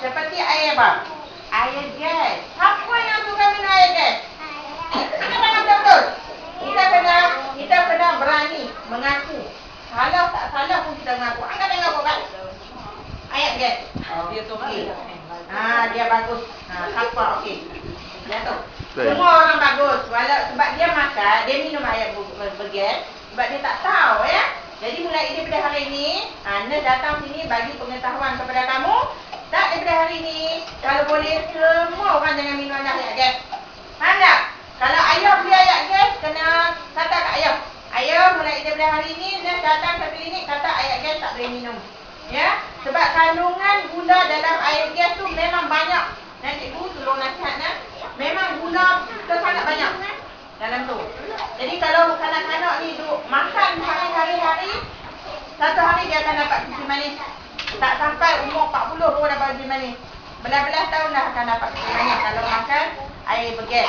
seperti air apa? Air gas. Siapa yang suka minum air gas? Kita tangan betul-betul. Kita kena kita kena berani mengaku. Kalau tak salah pun kita mengaku. Angkat tangan kau kan? Ayat gas. Dia tu Okey. Ha, dia bagus. Ha, siapa okey. Dia tu. Semua orang bagus. Walau sebab dia makan, dia minum air ber- bergas sebab dia tak tahu ya. Jadi mulai daripada hari ini, ha, nurse datang sini bagi pengetahuan kepada kamu. Tak daripada hari ini, kalau boleh semua orang jangan minum ayat gas. Faham tak? Kalau ayah beli ayat gas, kena kata kat ayah. Ayah mulai daripada hari ini, nurse datang ke klinik kata ayat gas tak boleh minum. Ya, sebab kandungan gula dalam air gas tu memang banyak. Dan cikgu tolong nasihat nak. Memang gula kita sangat banyak dalam tu. Jadi kalau kanak-kanak ni duk makan hari-hari-hari, satu hari dia akan dapat kisi manis. Tak sampai umur 40 baru dapat kisi manis. Belas-belas tahun dah akan dapat manis kalau makan air bergas.